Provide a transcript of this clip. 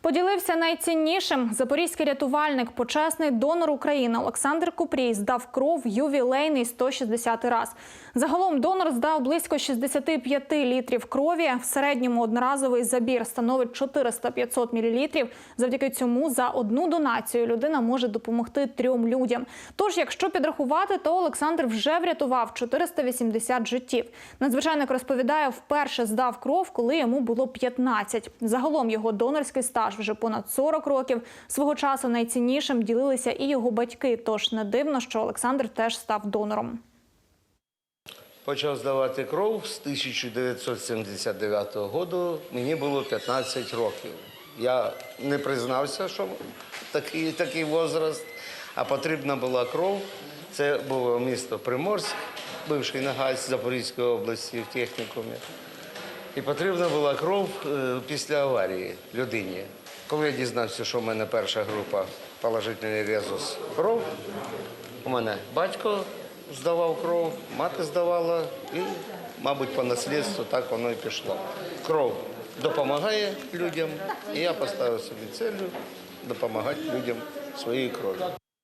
Поділився найціннішим. Запорізький рятувальник, почесний донор України Олександр Купрій здав кров ювілейний 160 раз. Загалом донор здав близько 65 літрів крові. В середньому одноразовий забір становить 400-500 мл. Завдяки цьому за одну донацію людина може допомогти трьом людям. Тож, якщо підрахувати, то Олександр вже врятував 480 життів. Надзвичайник розповідає, вперше здав кров, коли йому було 15. Загалом його донорський стаж вже понад 40 років. Свого часу найціннішим ділилися і його батьки. Тож не дивно, що Олександр теж став донором. Почав здавати кров з 1979 року. Мені було 15 років. Я не признався, що такий, такий возраст, а потрібна була кров. Це було місто Приморськ, бивший Нагайсь Запорізької області в технікумі. І потрібна була кров е, після аварії людині. Коли я дізнався, що в мене перша група положительний резус кров, у мене батько здавав кров, мати здавала, і, мабуть, по наслідству так воно і пішло. Кров допомагає людям, і я поставив собі целью допомагати людям своєю кров'ю.